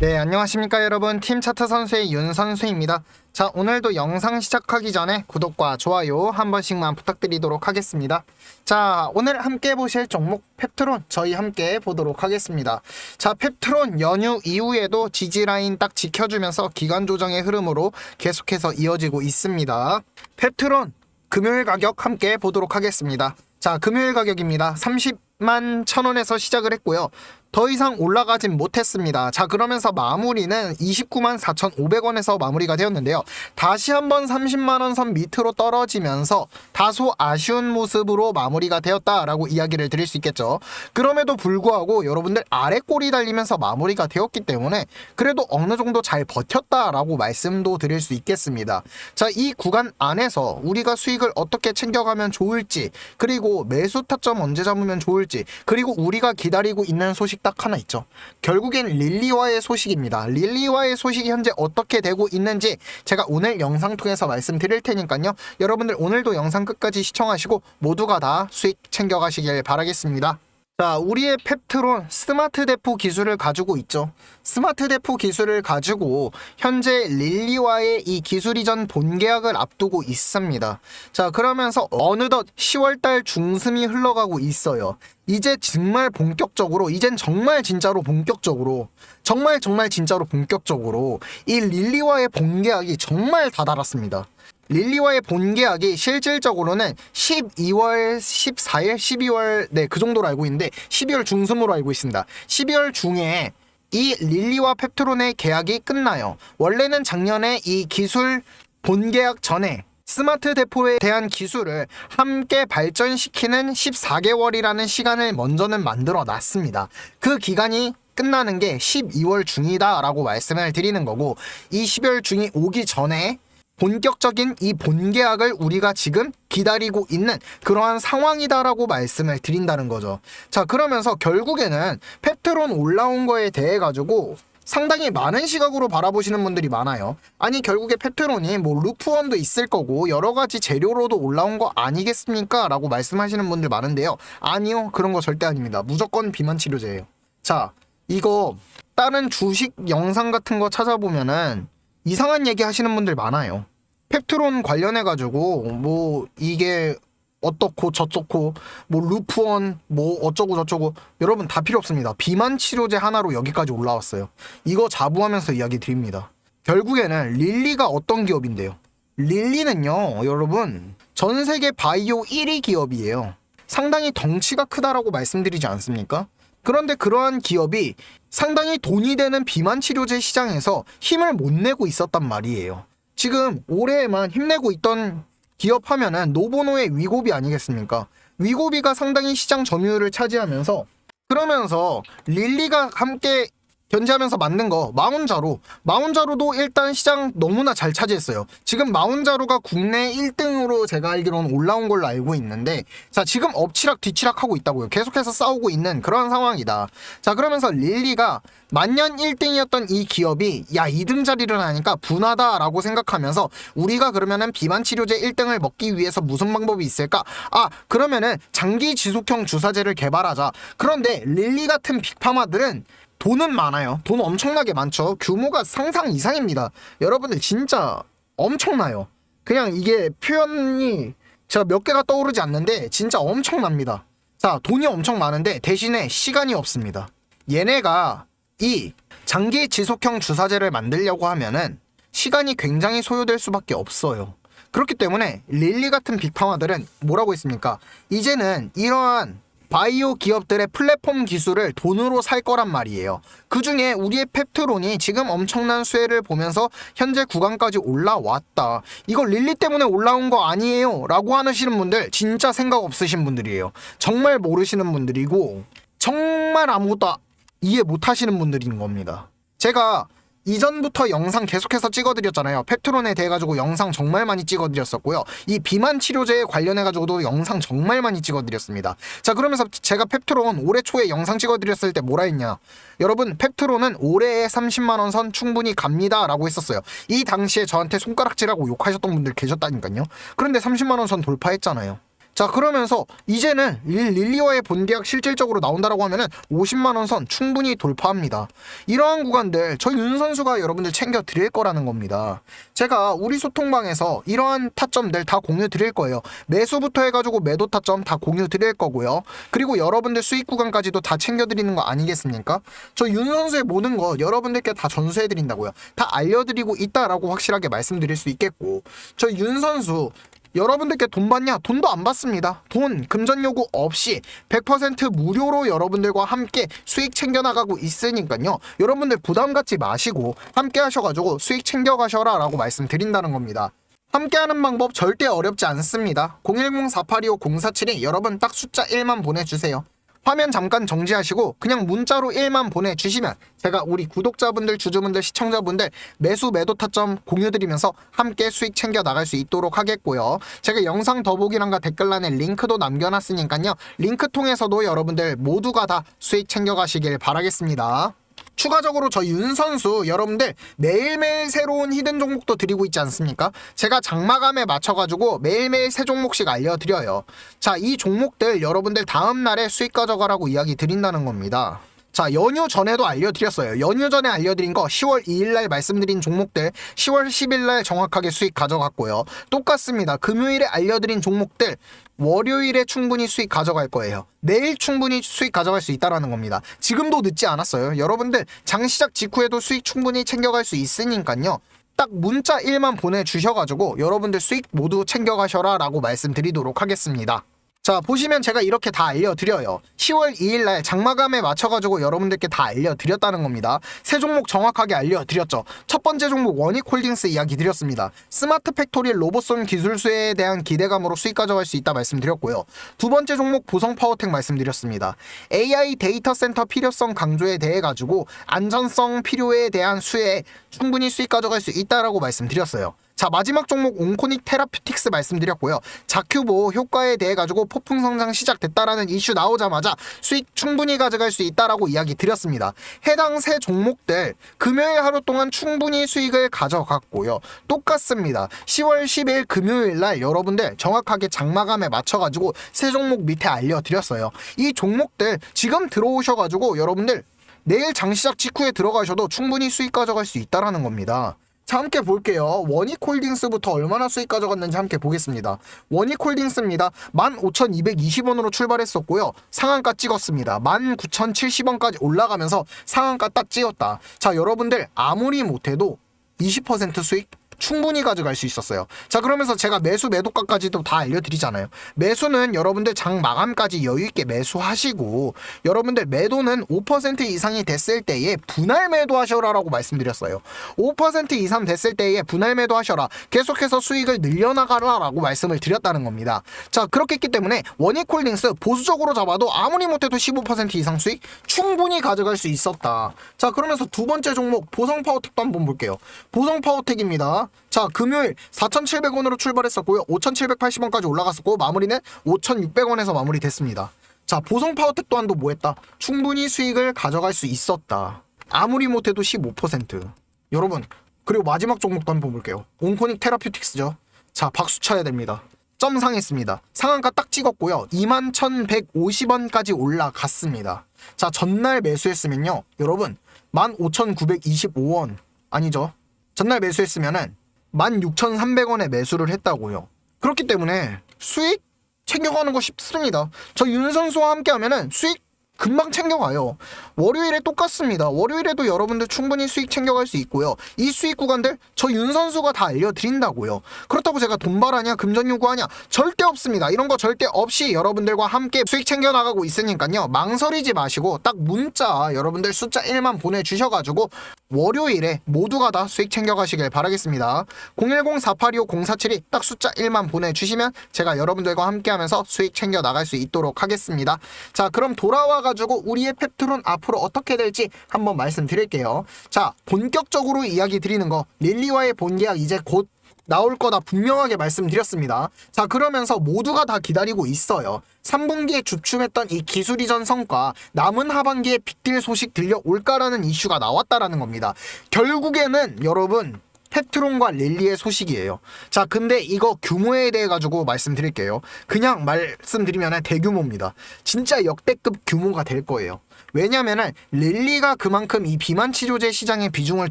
네, 안녕하십니까 여러분. 팀 차트 선수의 윤 선수입니다. 자, 오늘도 영상 시작하기 전에 구독과 좋아요 한 번씩만 부탁드리도록 하겠습니다. 자, 오늘 함께 보실 종목 펩트론 저희 함께 보도록 하겠습니다. 자, 펩트론 연휴 이후에도 지지라인 딱 지켜주면서 기간 조정의 흐름으로 계속해서 이어지고 있습니다. 펩트론 금요일 가격 함께 보도록 하겠습니다. 자, 금요일 가격입니다. 30만 천 원에서 시작을 했고요. 더 이상 올라가진 못했습니다. 자, 그러면서 마무리는 29만 4,500원에서 마무리가 되었는데요. 다시 한번 30만원 선 밑으로 떨어지면서 다소 아쉬운 모습으로 마무리가 되었다라고 이야기를 드릴 수 있겠죠. 그럼에도 불구하고 여러분들 아래 꼬리 달리면서 마무리가 되었기 때문에 그래도 어느 정도 잘 버텼다라고 말씀도 드릴 수 있겠습니다. 자, 이 구간 안에서 우리가 수익을 어떻게 챙겨가면 좋을지, 그리고 매수 타점 언제 잡으면 좋을지, 그리고 우리가 기다리고 있는 소식 딱 하나 있죠. 결국엔 릴리와의 소식입니다. 릴리와의 소식이 현재 어떻게 되고 있는지 제가 오늘 영상 통해서 말씀드릴 테니까요. 여러분들 오늘도 영상 끝까지 시청하시고 모두가 다 수익 챙겨가시길 바라겠습니다. 자, 우리의 펩트론 스마트 대포 기술을 가지고 있죠. 스마트 대포 기술을 가지고 현재 릴리와의 이 기술 이전 본계약을 앞두고 있습니다. 자, 그러면서 어느덧 10월달 중순이 흘러가고 있어요. 이제 정말 본격적으로, 이젠 정말 진짜로 본격적으로, 정말 정말 진짜로 본격적으로 이 릴리와의 본계약이 정말 다다랐습니다. 릴리와의 본계약이 실질적으로는 12월 14일, 12월 네 그 정도로 알고 있는데 12월 중순으로 알고 있습니다. 12월 중에 이 릴리와 펩트론의 계약이 끝나요. 원래는 작년에 이 기술 본계약 전에 스마트 대포에 대한 기술을 함께 발전시키는 14개월이라는 시간을 먼저는 만들어 놨습니다. 그 기간이 끝나는 게 12월 중이다라고 말씀을 드리는 거고 이 12월 중이 오기 전에 본격적인 이 본계약을 우리가 지금 기다리고 있는 그러한 상황이다라고 말씀을 드린다는 거죠. 자, 그러면서 결국에는 펩트론 올라온 거에 대해 가지고 상당히 많은 시각으로 바라보시는 분들이 많아요. 아니 결국에 페트론이 뭐 루프원도 있을 거고 여러 가지 재료로도 올라온 거 아니겠습니까? 라고 말씀하시는 분들 많은데요. 아니요. 그런 거 절대 아닙니다. 무조건 비만 치료제예요. 자, 이거 다른 주식 영상 같은 거 찾아보면은 이상한 얘기 하시는 분들 많아요. 펩트론 관련해 가지고 뭐 이게 어떻고 저쩌고 뭐 루프원 뭐 어쩌고 저쩌고 여러분 다 필요 없습니다. 비만 치료제 하나로 여기까지 올라왔어요. 이거 자부하면서 이야기 드립니다. 결국에는 릴리가 어떤 기업인데요? 릴리는요, 여러분 전 세계 바이오 1위 기업이에요. 상당히 덩치가 크다라고 말씀드리지 않습니까? 그런데 그러한 기업이 상당히 돈이 되는 비만 치료제 시장에서 힘을 못 내고 있었단 말이에요. 지금 올해에만 힘내고 있던 기업 하면은 노보노의 위고비 아니겠습니까? 위고비가 상당히 시장 점유율을 차지하면서 그러면서 릴리가 함께 견제하면서 만든 거 마운자로 마운자로도 일단 시장 너무나 잘 차지했어요. 지금 마운자로가 국내 1등으로 제가 알기로는 올라온 걸로 알고 있는데 자 지금 엎치락 뒤치락 하고 있다고요. 계속해서 싸우고 있는 그런 상황이다. 자 그러면서 릴리가 만년 1등이었던 이 기업이 야 2등 자리를 하니까 분하다 라고 생각하면서 우리가 그러면은 비만 치료제 1등을 먹기 위해서 무슨 방법이 있을까? 아 그러면은 장기 지속형 주사제를 개발하자. 그런데 릴리 같은 빅파마들은 돈은 많아요. 돈 엄청나게 많죠. 규모가 상상 이상입니다. 여러분들 진짜 엄청나요. 그냥 이게 표현이 제가 몇 개가 떠오르지 않는데 진짜 엄청납니다. 자, 돈이 엄청 많은데 대신에 시간이 없습니다. 얘네가 이 장기 지속형 주사제를 만들려고 하면은 시간이 굉장히 소요될 수밖에 없어요. 그렇기 때문에 릴리 같은 빅파마들은 뭐라고 했습니까? 이제는 이러한 바이오 기업들의 플랫폼 기술을 돈으로 살 거란 말이에요. 그 중에 우리의 펩트론이 지금 엄청난 수혜를 보면서 현재 구간까지 올라왔다. 이거 릴리 때문에 올라온 거 아니에요. 라고 하시는 분들 진짜 생각 없으신 분들이에요. 정말 모르시는 분들이고 정말 아무것도 이해 못 하시는 분들인 겁니다. 제가 이전부터 영상 계속해서 찍어드렸잖아요. 펩트론에 대해 가지고 영상 정말 많이 찍어드렸었고요. 이 비만 치료제에 관련해 가지고도 영상 정말 많이 찍어드렸습니다. 자 그러면서 제가 펩트론 올해 초에 영상 찍어드렸을 때 뭐라 했냐? 여러분 펩트론은 올해에 30만 원 선 충분히 갑니다라고 했었어요. 이 당시에 저한테 손가락질하고 욕하셨던 분들 계셨다니까요. 그런데 30만 원 선 돌파했잖아요. 자 그러면서 이제는 릴- 릴리와의 본계약 실질적으로 나온다라고 하면은 50만 원 선 충분히 돌파합니다. 이러한 구간들 저 윤 선수가 여러분들 챙겨 드릴 거라는 겁니다. 제가 우리 소통방에서 이러한 타점들 다 공유 드릴 거예요. 매수부터 해가지고 매도 타점 다 공유 드릴 거고요. 그리고 여러분들 수익 구간까지도 다 챙겨 드리는 거 아니겠습니까? 저 윤 선수의 모든 거 여러분들께 다 전수해 드린다고요. 다 알려드리고 있다라고 확실하게 말씀드릴 수 있겠고 저 윤 선수 여러분들께 돈 받냐? 돈도 안 받습니다. 돈, 금전 요구 없이 100% 무료로 여러분들과 함께 수익 챙겨나가고 있으니까요. 여러분들 부담 갖지 마시고 함께 하셔가지고 수익 챙겨가셔라 라고 말씀드린다는 겁니다. 함께하는 방법 절대 어렵지 않습니다. 010-4825-047이 여러분 딱 숫자 1만 보내주세요. 화면 잠깐 정지하시고 그냥 문자로 1만 보내주시면 제가 우리 구독자분들, 주주분들, 시청자분들 매수 매도 타점 공유드리면서 함께 수익 챙겨 나갈 수 있도록 하겠고요. 제가 영상 더보기란과 댓글란에 링크도 남겨놨으니까요. 링크 통해서도 여러분들 모두가 다 수익 챙겨 가시길 바라겠습니다. 추가적으로 저윤 선수 여러분들 매일매일 새로운 히든 종목도 드리고 있지 않습니까? 제가 장마감에 맞춰가지고 매일매일 새 종목씩 알려드려요. 자, 이 종목들 여러분들 다음 날에 수익 가져가라고 이야기 드린다는 겁니다. 자, 연휴 전에도 알려드렸어요. 연휴 전에 알려드린 거 10월 2일날 말씀드린 종목들 10월 10일날 정확하게 수익 가져갔고요. 똑같습니다. 금요일에 알려드린 종목들 월요일에 충분히 수익 가져갈 거예요. 내일 충분히 수익 가져갈 수 있다라는 겁니다. 지금도 늦지 않았어요. 여러분들 장 시작 직후에도 수익 충분히 챙겨갈 수 있으니까요. 딱 문자 1만 보내주셔가지고 여러분들 수익 모두 챙겨가셔라 라고 말씀드리도록 하겠습니다. 자 보시면 제가 이렇게 다 알려드려요. 10월 2일날 장마감에 맞춰가지고 여러분들께 다 알려드렸다는 겁니다. 세 종목 정확하게 알려드렸죠. 첫 번째 종목 원익홀딩스 이야기 드렸습니다. 스마트 팩토리 로봇손 기술수에 대한 기대감으로 수익 가져갈 수 있다 말씀드렸고요. 두 번째 종목 보성 파워텍 말씀드렸습니다. AI 데이터 센터 필요성 강조에 대해 가지고 안전성 필요에 대한 수에 충분히 수익 가져갈 수 있다라고 말씀드렸어요 자 마지막 종목 옹코닉 테라피틱스 말씀드렸고요. 자큐보 효과에 대해 가지고 폭풍 성장 시작됐다라는 이슈 나오자마자 수익 충분히 가져갈 수 있다라고 이야기 드렸습니다. 해당 세 종목들 금요일 하루 동안 충분히 수익을 가져갔고요. 똑같습니다. 10월 10일 금요일 날 여러분들 정확하게 장마감에 맞춰 가지고 세 종목 밑에 알려드렸어요. 이 종목들 지금 들어오셔가지고 여러분들 내일 장 시작 직후에 들어가셔도 충분히 수익 가져갈 수 있다라는 겁니다. 자 함께 볼게요. 원익홀딩스부터 얼마나 수익 가져갔는지 함께 보겠습니다. 원익홀딩스입니다. 15,220원으로 출발했었고요. 상한가 찍었습니다. 19,070원까지 올라가면서 상한가 딱 찍었다. 자 여러분들 아무리 못해도 20% 수익 충분히 가져갈 수 있었어요. 자, 그러면서 제가 매수 매도가까지도 다 알려드리잖아요. 매수는 여러분들 장 마감까지 여유있게 매수하시고, 여러분들 매도는 5% 이상이 됐을 때에 분할 매도하셔라라고 말씀드렸어요. 5% 이상 됐을 때에 분할 매도하셔라. 계속해서 수익을 늘려나가라라고 말씀을 드렸다는 겁니다. 자, 그렇게 했기 때문에 원익홀딩스 보수적으로 잡아도 아무리 못해도 15% 이상 수익 충분히 가져갈 수 있었다. 자, 그러면서 두 번째 종목 보성파워텍도 한번 볼게요. 보성파워텍입니다. 자, 금요일 4,700원으로 출발했었고요. 5,780원까지 올라갔었고 마무리는 5,600원에서 마무리됐습니다. 자, 보성 파워텍 또한도 뭐 했다? 충분히 수익을 가져갈 수 있었다. 아무리 못해도 15%. 여러분, 그리고 마지막 종목도 한번 볼게요. 온코닉 테라피틱스죠. 자, 박수 쳐야 됩니다. 점 상했습니다. 상한가 딱 찍었고요. 21,150원까지 올라갔습니다. 자, 전날 매수했으면요. 여러분, 15,925원. 아니죠. 전날 매수했으면은 16,300원에 매수를 했다고요. 그렇기 때문에 수익 챙겨가는 거 쉽습니다. 저 윤 선수와 함께 하면은 수익 금방 챙겨가요. 월요일에 똑같습니다. 월요일에도 여러분들 충분히 수익 챙겨갈 수 있고요. 이 수익 구간들 저 윤 선수가 다 알려드린다고요. 그렇다고 제가 돈 벌하냐 금전 요구하냐 절대 없습니다. 이런 거 절대 없이 여러분들과 함께 수익 챙겨 나가고 있으니까요. 망설이지 마시고 딱 문자 여러분들 숫자 1만 보내주셔가지고 월요일에 모두가 다 수익 챙겨가시길 바라겠습니다. 010-4825-047이 딱 숫자 1만 보내주시면 제가 여러분들과 함께하면서 수익 챙겨 나갈 수 있도록 하겠습니다. 자 그럼 돌아와가지고 우리의 펩트론 앞으로 어떻게 될지 한번 말씀드릴게요. 자 본격적으로 이야기 드리는 거 릴리와의 본계약 이제 곧 나올 거다 분명하게 말씀드렸습니다. 자, 그러면서 모두가 다 기다리고 있어요. 3분기에 주춤했던 이 기술 이전 성과 남은 하반기에 빅딜 소식 들려올까라는 이슈가 나왔다라는 겁니다. 결국에는 여러분 펩트론과 릴리의 소식이에요. 자, 근데 이거 규모에 대해 가지고 말씀드릴게요. 그냥 말씀드리면 대규모입니다. 진짜 역대급 규모가 될 거예요. 왜냐면은 릴리가 그만큼 이 비만 치료제 시장에 비중을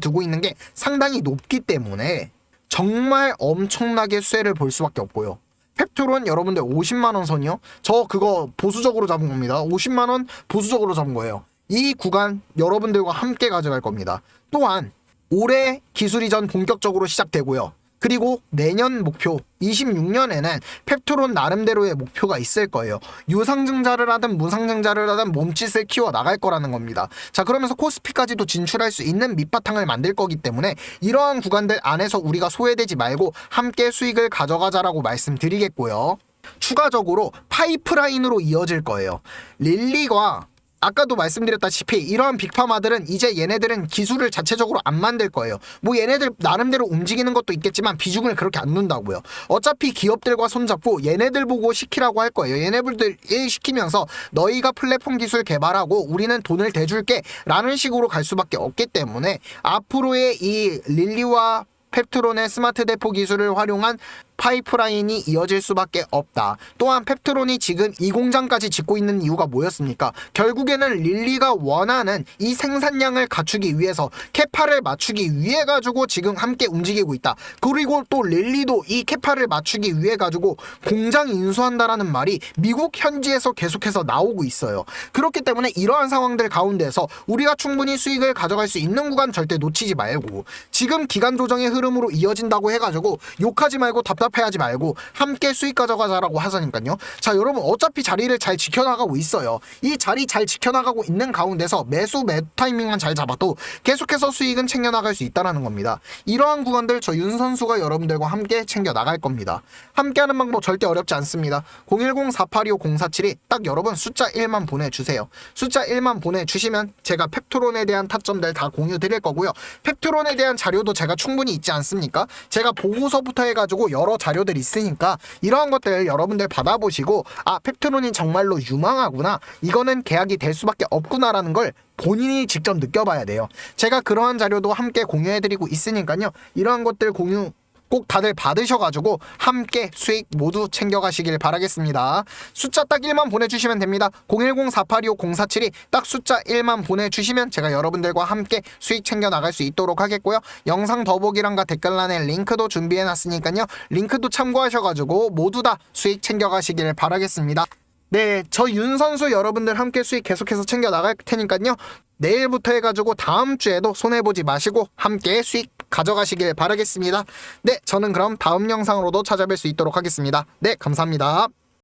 두고 있는 게 상당히 높기 때문에 정말 엄청나게 수혜를 볼 수밖에 없고요. 펩트론 여러분들 50만 원 선이요? 저 그거 보수적으로 잡은 겁니다. 50만 원 보수적으로 잡은 거예요. 이 구간 여러분들과 함께 가져갈 겁니다. 또한 올해 기술 이전 본격적으로 시작되고요. 그리고 내년 목표 26년에는 펩트론 나름대로의 목표가 있을 거예요. 유상증자를 하든 무상증자를 하든 몸짓을 키워 나갈 거라는 겁니다. 자 그러면서 코스피까지도 진출할 수 있는 밑바탕을 만들 거기 때문에 이러한 구간들 안에서 우리가 소외되지 말고 함께 수익을 가져가자라고 말씀드리겠고요. 추가적으로 파이프라인으로 이어질 거예요. 릴리가 아까도 말씀드렸다시피 이러한 빅파마들은 이제 얘네들은 기술을 자체적으로 안 만들 거예요. 뭐 얘네들 나름대로 움직이는 것도 있겠지만 비중을 그렇게 안 둔다고요. 어차피 기업들과 손잡고 얘네들 보고 시키라고 할 거예요. 얘네들이 시키면서 너희가 플랫폼 기술 개발하고 우리는 돈을 대줄게 라는 식으로 갈 수밖에 없기 때문에 앞으로의 이 릴리와 펩트론의 스마트 대포 기술을 활용한 파이프라인이 이어질 수밖에 없다. 또한 펩트론이 지금 이 공장까지 짓고 있는 이유가 뭐였습니까? 결국에는 릴리가 원하는 이 생산량을 갖추기 위해서 캐파를 맞추기 위해 가지고 지금 함께 움직이고 있다. 그리고 또 릴리도 이 캐파를 맞추기 위해 가지고 공장 인수한다라는 말이 미국 현지에서 계속해서 나오고 있어요. 그렇기 때문에 이러한 상황들 가운데서 우리가 충분히 수익을 가져갈 수 있는 구간 절대 놓치지 말고 지금 기간 조정의 흐름으로 이어진다고 해가지고 욕하지 말고 답답 해하지 말고 함께 수익 가져가자라고 하자니까요. 자 여러분 어차피 자리를 잘 지켜나가고 있어요. 이 자리 잘 지켜나가고 있는 가운데서 매수 매 타이밍만 잘 잡아도 계속해서 수익은 챙겨나갈 수 있다라는 겁니다. 이러한 구간들 저 윤 선수가 여러분들과 함께 챙겨 나갈 겁니다. 함께하는 방법 절대 어렵지 않습니다. 010-4825-047이 딱 여러분 숫자 1만 보내주세요. 숫자 1만 보내주시면 제가 펩트론에 대한 타점들 다 공유 드릴 거고요. 펩트론에 대한 자료도 제가 충분히 있지 않습니까? 제가 보고서부터 해가지고 여러 자료들이 있으니까 이러한 것들 여러분들 받아보시고 아 펩트론이 정말로 유망하구나 이거는 계약이 될 수밖에 없구나라는 걸 본인이 직접 느껴봐야 돼요. 제가 그러한 자료도 함께 공유해드리고 있으니까요. 이러한 것들 공유 꼭 다들 받으셔가지고 함께 수익 모두 챙겨가시길 바라겠습니다. 숫자 딱 1만 보내주시면 됩니다. 010-4825-047이 딱 숫자 1만 보내주시면 제가 여러분들과 함께 수익 챙겨 나갈 수 있도록 하겠고요. 영상 더보기란과 댓글란에 링크도 준비해놨으니까요. 링크도 참고하셔가지고 모두 다 수익 챙겨가시길 바라겠습니다. 네, 저 윤 선수 여러분들 함께 수익 계속해서 챙겨 나갈 테니까요. 내일부터 해가지고 다음 주에도 손해보지 마시고 함께 수익 가져가시길 바라겠습니다. 네, 저는 그럼 다음 영상으로도 찾아뵐 수 있도록 하겠습니다. 네, 감사합니다.